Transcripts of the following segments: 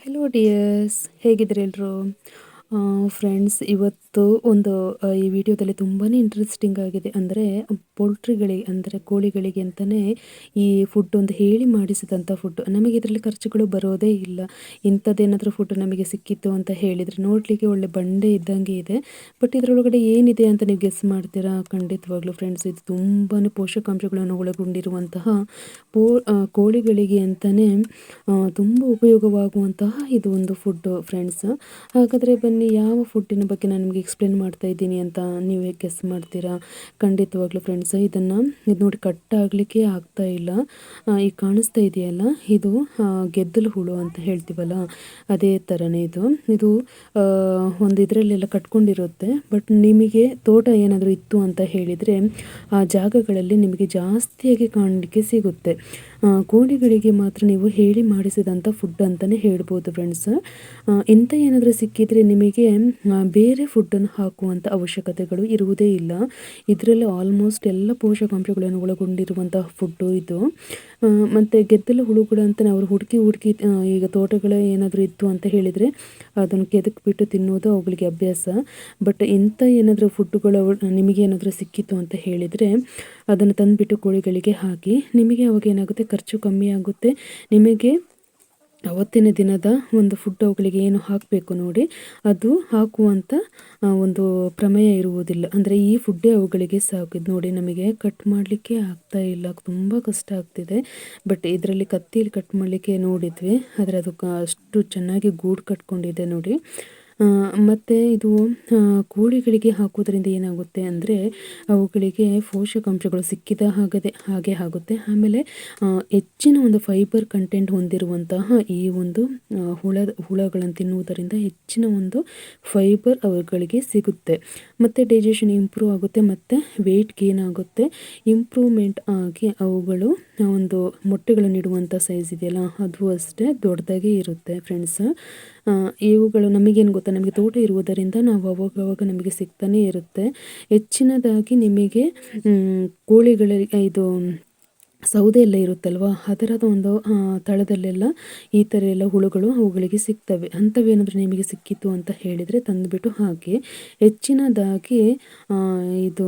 Hello dears ಹೇಗಿದ್ದೀರಿ ಎಲ್ಲರೂ friends ಇವತ್ತು ಒಂದು ಈ ವಿಡಿಯೋದಲ್ಲಿ ತುಂಬಾ ಇಂಟ್ರೆಸ್ಟಿಂಗ್ ಆಗಿದೆ. ಅಂದರೆ ಪೋಲ್ಟ್ರಿಗಳಿಗೆ ಅಂದರೆ ಕೋಳಿಗಳಿಗೆ ಅಂತಲೇ ಈ ಫುಡ್ ಒಂದು ಹೇಳಿ ಮಾಡಿಸಿದಂಥ ಫುಡ್ ನಮಗೆ ಇದರಲ್ಲಿ ಖರ್ಚುಗಳು ಬರೋದೇ ಇಲ್ಲ. ಇಂಥದ್ದೇನಾದರೂ ಫುಡ್ ನಮಗೆ ಸಿಕ್ಕಿತ್ತು ಅಂತ ಹೇಳಿದರೆ ನೋಡಲಿಕ್ಕೆ ಒಳ್ಳೆ ಬಂಡೆ ಇದ್ದಂಗೆ ಇದೆ. ಬಟ್ ಇದರೊಳಗಡೆ ಏನಿದೆ ಅಂತ ನೀವು ಗೆಸ್ ಮಾಡ್ತೀರಾ? ಖಂಡಿತವಾಗ್ಲೂ ಫ್ರೆಂಡ್ಸ್ ಇದು ತುಂಬಾ ಪೋಷಕಾಂಶಗಳನ್ನು ಒಳಗೊಂಡಿರುವಂತಹ ಕೋಳಿಗಳಿಗೆ ಅಂತಲೇ ತುಂಬ ಉಪಯೋಗವಾಗುವಂತಹ ಇದು ಒಂದು ಫುಡ್ ಫ್ರೆಂಡ್ಸ್ ಹಾಗಾದರೆ ಬನ್ನಿ ಯಾವ ಫುಡ್ಡಿನ ಬಗ್ಗೆ ನಾನು ನಿಮಗೆ ಎಕ್ಸ್ಪ್ಲೇನ್ ಮಾಡ್ತಾ ಇದ್ದೀನಿ ಅಂತ ನೀವೇ ಗೆಸ್ ಮಾಡ್ತೀರಾ? ಖಂಡಿತವಾಗ್ಲೂ ಫ್ರೆಂಡ್ಸ್ ಇದನ್ನು ಇದು ನೋಡಿ ಕಟ್ ಆಗಲಿಕ್ಕೆ ಆಗ್ತಾ ಇಲ್ಲ. ಈಗ ಕಾಣಿಸ್ತಾ ಇದೆಯಲ್ಲ, ಇದು ಗೆದ್ದಲು ಹುಳು ಅಂತ ಹೇಳ್ತೀವಲ್ಲ, ಅದೇ ಥರನೇ ಇದು. ಇದು ಒಂದು ಇದರಲ್ಲೆಲ್ಲ ಕಟ್ಕೊಂಡಿರುತ್ತೆ, ಬಟ್ ನಿಮಗೆ ತೋಟ ಏನಾದರೂ ಇತ್ತು ಅಂತ ಹೇಳಿದರೆ, ಆ ಜಾಗಗಳಲ್ಲಿ ನಿಮಗೆ ಜಾಸ್ತಿಯಾಗಿ ಕಾಣಲಿಕ್ಕೆ ಸಿಗುತ್ತೆ. ಕೋಳಿಗಳಿಗೆ ಮಾತ್ರ ನೀವು ಹೇಳಿ ಮಾಡಿಸಿದಂಥ ಫುಡ್ ಅಂತಲೇ ಹೇಳ್ಬೋದು ಫ್ರೆಂಡ್ಸ್ ಇಂಥ ಏನಾದರೂ ಸಿಕ್ಕಿದರೆ ನಿಮಗೆ ಆ, ಬೇರೆ ಫುಡ್ಡನ್ನು ಹಾಕುವಂಥ ಅವಶ್ಯಕತೆಗಳು ಇರುವುದೇ ಇಲ್ಲ. ಇದರಲ್ಲಿ ಆಲ್ಮೋಸ್ಟ್ ಎಲ್ಲ ಪೋಷಕಾಂಶಗಳನ್ನು ಒಳಗೊಂಡಿರುವಂತಹ ಫುಡ್ಡು ಇದು. ಮತ್ತು ಗೆದ್ದಲು ಅಂತ ಅವರು ಹುಡುಕಿ ಹುಡುಕಿ ಈಗ ತೋಟಗಳ ಏನಾದರೂ ಇತ್ತು ಅಂತ ಹೇಳಿದರೆ ಅದನ್ನು ಕೆದಕ್ಬಿಟ್ಟು ತಿನ್ನೋದು ಅವುಗಳಿಗೆ ಅಭ್ಯಾಸ. ಬಟ್ ಇಂಥ ಏನಾದರೂ ಫುಡ್ಡುಗಳು ನಿಮಗೆ ಏನಾದರೂ ಸಿಕ್ಕಿತ್ತು ಅಂತ ಹೇಳಿದರೆ ಅದನ್ನು ತಂದುಬಿಟ್ಟು ಕೋಳಿಗಳಿಗೆ ಹಾಕಿ ನಿಮಗೆ ಅವಾಗ ಏನಾಗುತ್ತೆ? ಖರ್ಚು ಕಮ್ಮಿ ಆಗುತ್ತೆ. ನಿಮಗೆ ಅವತ್ತಿನ ದಿನದ ಒಂದು ಫುಡ್ ಅವುಗಳಿಗೆ ಏನು ಹಾಕಬೇಕು ನೋಡಿ, ಅದು ಹಾಕುವಂಥ ಒಂದು ಪ್ರಮೇಯ ಇರುವುದಿಲ್ಲ. ಅಂದರೆ ಈ ಫುಡ್ಡೇ ಅವುಗಳಿಗೆ ಸಾಕು ಇದು ನೋಡಿ, ನಮಗೆ ಕಟ್ ಮಾಡಲಿಕ್ಕೆ ಆಗ್ತಾ ಇಲ್ಲ, ತುಂಬ ಕಷ್ಟ ಆಗ್ತಿದೆ. ಬಟ್ ಇದರಲ್ಲಿ ಕತ್ತಿಯಲ್ಲಿ ಕಟ್ ಮಾಡಲಿಕ್ಕೆ ನೋಡಿದ್ವಿ, ಆದರೆ ಅದು ಅಷ್ಟು ಚೆನ್ನಾಗಿ ಗೂಡು ಕಟ್ಕೊಂಡಿದೆ ನೋಡಿ. ಮತ್ತು ಇದು ಕೋಳಿಗಳಿಗೆ ಹಾಕೋದ್ರಿಂದ ಏನಾಗುತ್ತೆ ಅಂದರೆ ಅವುಗಳಿಗೆ ಪೋಷಕಾಂಶಗಳು ಸಿಕ್ಕಿದ ಹಾಗದೆ, ಹಾಗೆ ಆಗುತ್ತೆ. ಆಮೇಲೆ ಹೆಚ್ಚಿನ ಒಂದು ಫೈಬರ್ ಕಂಟೆಂಟ್ ಹೊಂದಿರುವಂತಹ ಈ ಒಂದು ಹುಳ, ಹುಳಗಳನ್ನು ತಿನ್ನುವುದರಿಂದ ಹೆಚ್ಚಿನ ಒಂದು ಫೈಬರ್ ಅವುಗಳಿಗೆ ಸಿಗುತ್ತೆ. ಮತ್ತು ಡೈಜೆಷನ್ ಇಂಪ್ರೂವ್ ಆಗುತ್ತೆ, ಮತ್ತು ವೆಯ್ಟ್ ಗೇನ್ ಆಗುತ್ತೆ. ಇಂಪ್ರೂವ್ಮೆಂಟ್ ಆಗಿ ಅವುಗಳು ಒಂದು ಮೊಟ್ಟೆಗಳನ್ನು ಇಡುವಂಥ ಸೈಜ್ ಇದೆಯಲ್ಲ, ಅದು ಅಷ್ಟೇ ದೊಡ್ಡದಾಗಿ ಇರುತ್ತೆ ಫ್ರೆಂಡ್ಸ್ ಇವುಗಳು ನಮಗೇನು ಗೊತ್ತಾ? ನಮಗೆ ತೋಟ ಇರುವುದರಿಂದ ನಾವು ಅವಾಗವಾಗ ನಮಗೆ ಸಿಗ್ತಾನೆ ಇರುತ್ತೆ. ಹೆಚ್ಚಿನದಾಗಿ ನಿಮಗೆ ಕೋಳಿಗಳಿಗೆ ಇದು, ಸೌದೆ ಎಲ್ಲ ಇರುತ್ತಲ್ವ? ಅದರದ ಒಂದು ತಳದಲ್ಲೆಲ್ಲ ಈ ಥರ ಎಲ್ಲ ಹುಳುಗಳು ಅವುಗಳಿಗೆ ಸಿಗ್ತವೆ. ಅಂಥವೇನಾದರೂ ನಿಮಗೆ ಸಿಕ್ಕಿತ್ತು ಅಂತ ಹೇಳಿದರೆ ತಂದುಬಿಟ್ಟು ಹಾಕಿ ಹೆಚ್ಚಿನದಾಗಿ ಇದು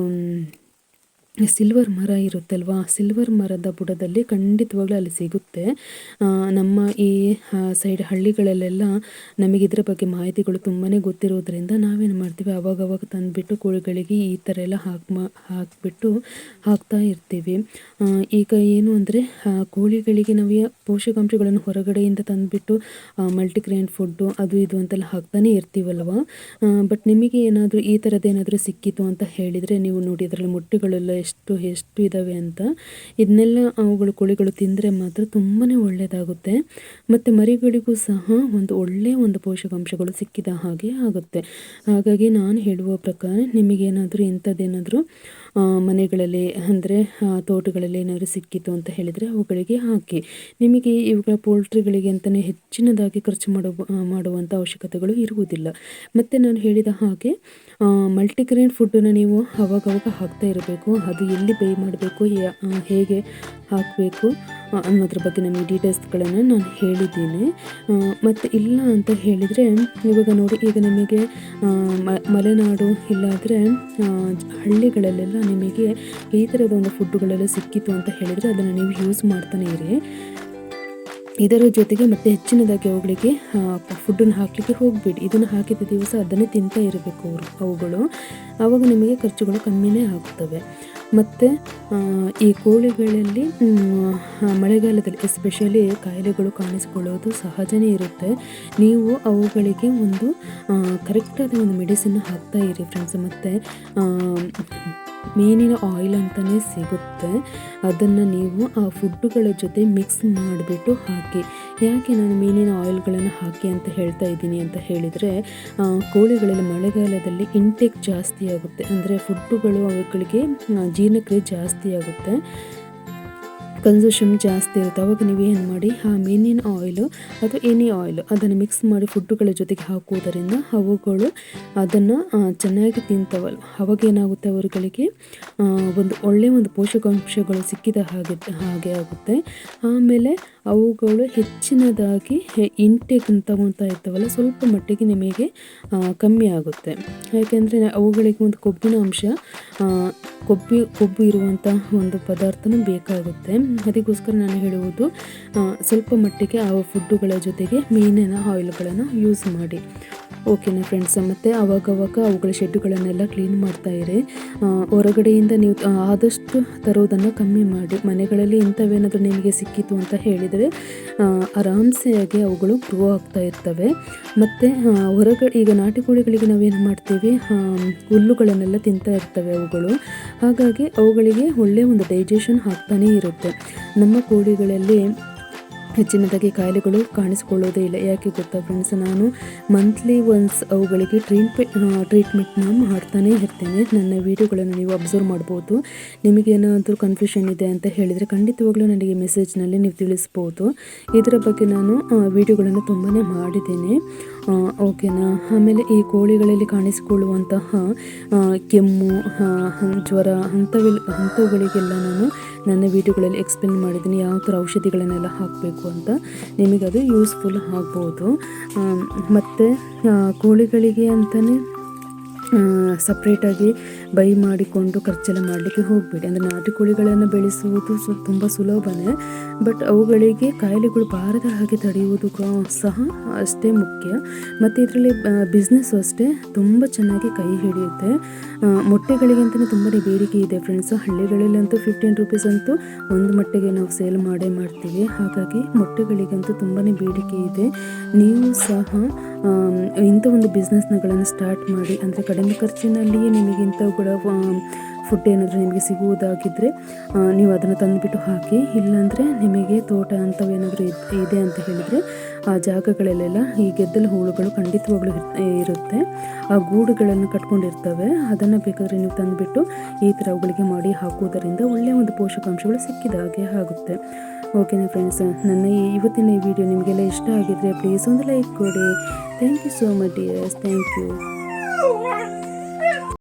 ಸಿಲ್ವರ್ ಮರ ಇರುತ್ತಲ್ವಾ? ಸಿಲ್ವರ್ ಮರದ ಬುಡದಲ್ಲಿ ಖಂಡಿತವಾಗ್ಲೂ ಅಲ್ಲಿ ಸಿಗುತ್ತೆ. ನಮ್ಮ ಈ ಸೈಡ್ ಹಳ್ಳಿಗಳಲ್ಲೆಲ್ಲ ನಮಗೆ ಇದರ ಬಗ್ಗೆ ಮಾಹಿತಿಗಳು ತುಂಬಾ ಗೊತ್ತಿರೋದ್ರಿಂದ ನಾವೇನು ಮಾಡ್ತೀವಿ? ಅವಾಗವಾಗ ತಂದುಬಿಟ್ಟು ಕೋಳಿಗಳಿಗೆ ಈ ಥರ ಎಲ್ಲ ಹಾಕಿ ಮಾ, ಹಾಕಿಬಿಟ್ಟು ಹಾಕ್ತಾ ಇರ್ತೀವಿ. ಈಗ ಏನು ಅಂದರೆ ಕೋಳಿಗಳಿಗೆ ನಾವು ಪೋಷಕಾಂಶಗಳನ್ನು ಹೊರಗಡೆಯಿಂದ ತಂದುಬಿಟ್ಟು ಮಲ್ಟಿಗ್ರೇನ್ ಫುಡ್ಡು ಅದು ಇದು ಅಂತೆಲ್ಲ ಹಾಕ್ತಾನೆ ಇರ್ತೀವಲ್ವ? ಬಟ್ ನಿಮಗೆ ಏನಾದರೂ ಈ ಥರದ್ದೇನಾದರೂ ಸಿಕ್ಕಿತು ಅಂತ ಹೇಳಿದರೆ ನೀವು ನೋಡಿ ಅದರಲ್ಲಿ ಮೊಟ್ಟೆಗಳೆಲ್ಲ ಎಷ್ಟು ಎಷ್ಟು ಇದ್ದಾವೆ ಅಂತ. ಇದನ್ನೆಲ್ಲ ಅವುಗಳು ಕೋಳಿಗಳು ತಿಂದರೆ ಮಾತ್ರ ತುಂಬಾ ಒಳ್ಳೆಯದಾಗುತ್ತೆ ಮತ್ತು ಮರಿಗಳಿಗೂ ಸಹ ಒಂದು ಒಳ್ಳೆಯ ಒಂದು ಪೋಷಕಾಂಶಗಳು ಸಿಕ್ಕಿದ ಹಾಗೆ ಆಗುತ್ತೆ. ಹಾಗಾಗಿ ನಾನು ಹೇಳುವ ಪ್ರಕಾರ ನಿಮಗೇನಾದರೂ ಇಂಥದ್ದೇನಾದರೂ ಮನೆಗಳಲ್ಲಿ ಅಂದರೆ ತೋಟಗಳಲ್ಲಿ ಏನಾದರೂ ಸಿಕ್ಕಿತು ಅಂತ ಹೇಳಿದರೆ ಅವುಗಳಿಗೆ ಹಾಕಿ. ನಿಮಗೆ ಇವುಗಳ ಪೋಲ್ಟ್ರಿಗಳಿಗೆ ಅಂತಲೇ ಹೆಚ್ಚಿನದಾಗಿ ಖರ್ಚು ಮಾಡುವ ಮಾಡುವಂಥ ಅವಶ್ಯಕತೆಗಳು ಇರುವುದಿಲ್ಲ. ಮತ್ತು ನಾನು ಹೇಳಿದ ಹಾಗೆ ಮಲ್ಟಿಗ್ರೇನ್ ಫುಡ್ಡನ್ನು ನೀವು ಅವಾಗವಾಗ ಹಾಕ್ತಾ ಇರಬೇಕು. ಅದು ಎಲ್ಲಿ ಬೇಯ್ ಮಾಡಬೇಕು ಹೇಗೆ ಹಾಕಬೇಕು ಅನ್ನೋದ್ರ ಬಗ್ಗೆ ನಮಗೆ ಡೀಟೇಲ್ಸ್ಗಳನ್ನು ನಾನು ಹೇಳಿದ್ದೀನಿ. ಮತ್ತು ಇಲ್ಲ ಅಂತ ಹೇಳಿದರೆ, ಇವಾಗ ನೋಡಿ, ಈಗ ನಿಮಗೆ ಮಲೆನಾಡು ಇಲ್ಲಾದರೆ ಹಳ್ಳಿಗಳಲ್ಲೆಲ್ಲ ನಿಮಗೆ ಈ ಥರದ ಒಂದು ಫುಡ್ಡುಗಳೆಲ್ಲ ಸಿಕ್ಕಿತು ಅಂತ ಹೇಳಿದರೆ ಅದನ್ನು ನೀವು ಯೂಸ್ ಮಾಡ್ತಾನೆ ಇರಿ. ಇದರ ಜೊತೆಗೆ ಮತ್ತೆ ಹೆಚ್ಚಿನದಾಗಿ ಅವುಗಳಿಗೆ ಫುಡ್ಡನ್ನು ಹಾಕಲಿಕ್ಕೆ ಹೋಗಬೇಡಿ. ಇದನ್ನು ಹಾಕಿದ ದಿವಸ ಅದನ್ನೇ ತಿಂತಾ ಇರಬೇಕು ಅವರು, ಅವುಗಳು. ಆವಾಗ ನಿಮಗೆ ಖರ್ಚುಗಳು ಕಮ್ಮಿನೇ ಆಗುತ್ತವೆ ಮತ್ತು ಈ ಕೋಳಿಗಳಲ್ಲಿ ಮಳೆಗಾಲದಲ್ಲಿ ಎಸ್ಪೆಷಲಿ ಕಾಯಿಲೆಗಳು ಕಾಣಿಸಿಕೊಳ್ಳೋದು ಸಹಜನೇ ಇರುತ್ತೆ. ನೀವು ಅವುಗಳಿಗೆ ಒಂದು ಕರೆಕ್ಟಾದ ಒಂದು ಮೆಡಿಸಿನ್ ಹಾಕ್ತಾ ಇರಿ ಫ್ರೆಂಡ್ಸ್ ಮತ್ತು ಮೀನಿನ ಆಯಿಲ್ ಅಂತಲೇ ಸಿಗುತ್ತೆ. ಅದನ್ನು ನೀವು ಆ ಫುಡ್ಡುಗಳ ಜೊತೆ ಮಿಕ್ಸ್ ಮಾಡಿಬಿಟ್ಟು ಹಾಕಿ. ಯಾಕೆ ನಾನು ಮೀನಿನ ಆಯಿಲ್ಗಳನ್ನು ಹಾಕಿ ಅಂತ ಹೇಳ್ತಾ ಇದ್ದೀನಿ ಅಂತ ಹೇಳಿದರೆ ಕೋಳಿಗಳಲ್ಲಿ ಮಳೆಗಾಲದಲ್ಲಿ ಇಂಟೇಕ್ ಜಾಸ್ತಿ ಆಗುತ್ತೆ. ಅಂದರೆ ಫುಡ್ಡುಗಳು ಅವುಗಳಿಗೆ ಜೀರ್ಣಕ್ರಿಯೆ ಜಾಸ್ತಿ ಆಗುತ್ತೆ. ಕನ್ಸೂಷನ್ ಜಾಸ್ತಿ ಇರುತ್ತೆ. ಅವಾಗ ನೀವು ಏನು ಮಾಡಿ, ಆ ಮೀನಿನ ಆಯಿಲು ಅಥವಾ ಎನಿ ಆಯಿಲ್ ಅದನ್ನು ಮಿಕ್ಸ್ ಮಾಡಿ ಫುಡ್ಡುಗಳ ಜೊತೆಗೆ ಹಾಕುವುದರಿಂದ ಅವುಗಳು ಅದನ್ನು ಚೆನ್ನಾಗಿ ತಿಂತವಲ್ಲ. ಅವಾಗ ಏನಾಗುತ್ತೆ ಅವರುಗಳಿಗೆ ಒಂದು ಒಳ್ಳೆಯ ಒಂದು ಪೋಷಕಾಂಶಗಳು ಸಿಕ್ಕಿದ ಹಾಗೆ ಹಾಗೆ ಆಗುತ್ತೆ. ಆಮೇಲೆ ಅವುಗಳು ಹೆಚ್ಚಿನದಾಗಿ ಇಂಟೇಕ್ ತಗೊತಾ ಇರ್ತವಲ್ಲ, ಸ್ವಲ್ಪ ಮಟ್ಟಿಗೆ ನಿಮಗೆ ಕಮ್ಮಿ ಆಗುತ್ತೆ. ಯಾಕೆಂದರೆ ಅವುಗಳಿಗೆ ಒಂದು ಕೊಬ್ಬಿನ ಅಂಶ ಕೊಬ್ಬು, ಕೊಬ್ಬಿ ಇರುವಂಥ ಒಂದು ಪದಾರ್ಥನೂ ಬೇಕಾಗುತ್ತೆ. ಅದಕ್ಕೋಸ್ಕರ ನಾನು ಹೇಳುವುದು ಸ್ವಲ್ಪ ಮಟ್ಟಿಗೆ ಆ ಫುಡ್ಡುಗಳ ಜೊತೆಗೆ ಮೀನಿನ ಆಯಿಲ್ಗಳನ್ನು ಯೂಸ್ ಮಾಡಿ. ಓಕೆನಾ ಫ್ರೆಂಡ್ಸ್ ಮತ್ತು ಅವಾಗವಾಗ ಅವುಗಳ ಶೆಡ್ಡುಗಳನ್ನೆಲ್ಲ ಕ್ಲೀನ್ ಮಾಡ್ತಾ ಇರಿ. ಹೊರಗಡೆಯಿಂದ ನೀವು ಆದಷ್ಟು ತರೋದನ್ನು ಕಮ್ಮಿ ಮಾಡಿ. ಮನೆಗಳಲ್ಲಿ ಇಂಥವೇನಾದರೂ ನಿಮಗೆ ಸಿಕ್ಕಿತು ಅಂತ ಹೇಳಿದರೆ ಆರಾಮ್ಸೆಯಾಗಿ ಅವುಗಳು ಗ್ರೋ ಆಗ್ತಾ ಇರ್ತವೆ. ಮತ್ತು ಹೊರಗಡೆ ಈಗ ನಾಟಿ ಕೋಳಿಗಳಿಗೆ ನಾವೇನು ಮಾಡ್ತೀವಿ? ಹುಲ್ಲುಗಳನ್ನೆಲ್ಲ ತಿಂತಾ ಇರ್ತವೆ ಅವುಗಳು. ಹಾಗಾಗಿ ಅವುಗಳಿಗೆ ಒಳ್ಳೆಯ ಒಂದು ಡೈಜೆಷನ್ ಆಗ್ತಾನೇ ಇರುತ್ತೆ. ನಮ್ಮ ಕೋಳಿಗಳಲ್ಲಿ ಹೆಚ್ಚಿನದಾಗಿ ಕಾಯಿಲೆಗಳು ಕಾಣಿಸ್ಕೊಳ್ಳೋದೇ ಇಲ್ಲ. ಯಾಕೆ ಗೊತ್ತಾ ಫ್ರೆಂಡ್ಸ್ ನಾನು ಮಂತ್ಲಿ ಒನ್ಸ್ ಅವುಗಳಿಗೆ ಟ್ರೀಟ್ಮೆ ಟ್ರೀಟ್ಮೆಂಟ್ನ ಮಾಡ್ತಾನೇ ಇರ್ತೇನೆ. ನನ್ನ ವೀಡಿಯೋಗಳನ್ನು ನೀವು ಅಬ್ಸರ್ವ್ ಮಾಡ್ಬೋದು. ನಿಮಗೇನಾದರೂ ಕನ್ಫ್ಯೂಷನ್ ಇದೆ ಅಂತ ಹೇಳಿದರೆ ಖಂಡಿತವಾಗ್ಲೂ ನನಗೆ ಮೆಸೇಜ್ನಲ್ಲಿ ನೀವು ತಿಳಿಸ್ಬೋದು. ಇದರ ಬಗ್ಗೆ ನಾನು ವೀಡಿಯೋಗಳನ್ನು ತುಂಬಾ ಮಾಡಿದ್ದೇನೆ. ಓಕೆನಾ ಆಮೇಲೆ ಈ ಕೋಳಿಗಳಲ್ಲಿ ಕಾಣಿಸಿಕೊಳ್ಳುವಂತಹ ಕೆಮ್ಮು ಜ್ವರ ಅಂಥವೆಲ್ಲ ಅಂಥವುಗಳಿಗೆಲ್ಲ ನಾನು ನನ್ನ ವೀಡಿಯೋಗಳಲ್ಲಿ ಎಕ್ಸ್ಪ್ಲೇನ್ ಮಾಡಿದ್ದೀನಿ ಯಾವ ಥರ ಔಷಧಿಗಳನ್ನೆಲ್ಲ ಹಾಕಬೇಕು ಅಂತ. ನಿಮಗದು ಯೂಸ್ಫುಲ್ ಆಗ್ಬೋದು. ಮತ್ತು ಕೋಳಿಗಳಿಗೆ ಅಂತಲೇ ಸಪ್ರೇಟಾಗಿ ಬೈ ಮಾಡಿಕೊಂಡು ಖರ್ಚೆಲ್ಲ ಮಾಡಲಿಕ್ಕೆ ಹೋಗಬೇಡಿ. ಅಂದರೆ ನಾಟಿ ಕೋಳಿಗಳನ್ನು ಬೆಳೆಸುವುದು ಸು, ತುಂಬ ಸುಲಭನೇ ಬಟ್ ಅವುಗಳಿಗೆ ಕಾಯಿಲೆಗಳು ಬಾರದ ಹಾಗೆ ತಡೆಯುವುದು ಸಹ ಅಷ್ಟೇ ಮುಖ್ಯ. ಮತ್ತು ಇದರಲ್ಲಿ ಬಿಸ್ನೆಸ್ ಅಷ್ಟೇ ತುಂಬ ಚೆನ್ನಾಗಿ ಕೈ ಹಿಡಿಯುತ್ತೆ. ಆ, ಮೊಟ್ಟೆಗಳಿಗೆ ಅಂತಲೇ ತುಂಬಾ ಬೇಡಿಕೆ ಇದೆ ಫ್ರೆಂಡ್ಸು ಹಳ್ಳಿಗಳಲ್ಲಂತೂ ಫಿಫ್ಟೀನ್ ರುಪೀಸ್ ಅಂತೂ ಒಂದು ಮೊಟ್ಟೆಗೆ ನಾವು ಸೇಲ್ ಮಾಡೇ ಮಾಡ್ತೀವಿ. ಹಾಗಾಗಿ ಮೊಟ್ಟೆಗಳಿಗಂತೂ ತುಂಬಾ ಬೇಡಿಕೆ ಇದೆ. ನೀವು ಸಹ ಇಂಥ ಒಂದು ಬಿಸ್ನೆಸ್ನಗಳನ್ನು ಸ್ಟಾರ್ಟ್ ಮಾಡಿ ಅಂದರೆ ಕಡಿಮೆ ಖರ್ಚಿನಲ್ಲಿಯೇ ಇಂಥವುಗಳ ಫುಡ್ ಏನಾದರೂ ನಿಮಗೆ ಸಿಗುವುದಾಗಿದ್ದರೆ ನೀವು ಅದನ್ನು ತಂದುಬಿಟ್ಟು ಹಾಕಿ, ಇಲ್ಲಾಂದರೆ ನಿಮಗೆ ತೋಟ ಅಂಥವೇನಾದರೂ ಇದ್- ಇದೆ ಅಂತ ಹೇಳಿದರೆ, ಆ ಜಾಗಗಳಲ್ಲೆಲ್ಲ ಈ ಗೆದ್ದಲು ಹುಳುಗಳು ಖಂಡಿತವಾಗ್ಲೂ ಇರ್- ಇರುತ್ತೆ. ಆ ಗೂಡುಗಳನ್ನು ಕಟ್ಕೊಂಡಿರ್ತವೆ. ಅದನ್ನು ಬೇಕಾದರೆ ನೀವು ತಂದುಬಿಟ್ಟು ಈ ಥರ ಅವುಗಳಿಗೆ ಮಾಡಿ ಹಾಕುವುದರಿಂದ ಒಳ್ಳೆಯ ಒಂದು ಪೋಷಕಾಂಶಗಳು ಸಿಕ್ಕಿದ ಹಾಗೆ ಆಗುತ್ತೆ. ಓಕೆನಾ ಫ್ರೆಂಡ್ಸ್ ನನ್ನ ಈ, ಇವತ್ತಿನ ಈ ವಿಡಿಯೋ ನಿಮಗೆಲ್ಲ ಇಷ್ಟ ಆಗಿದ್ರೆ ಪ್ಲೀಸ್ ಒಂದು ಲೈಕ್ ಕೊಡಿ. Thank you so much dears thank you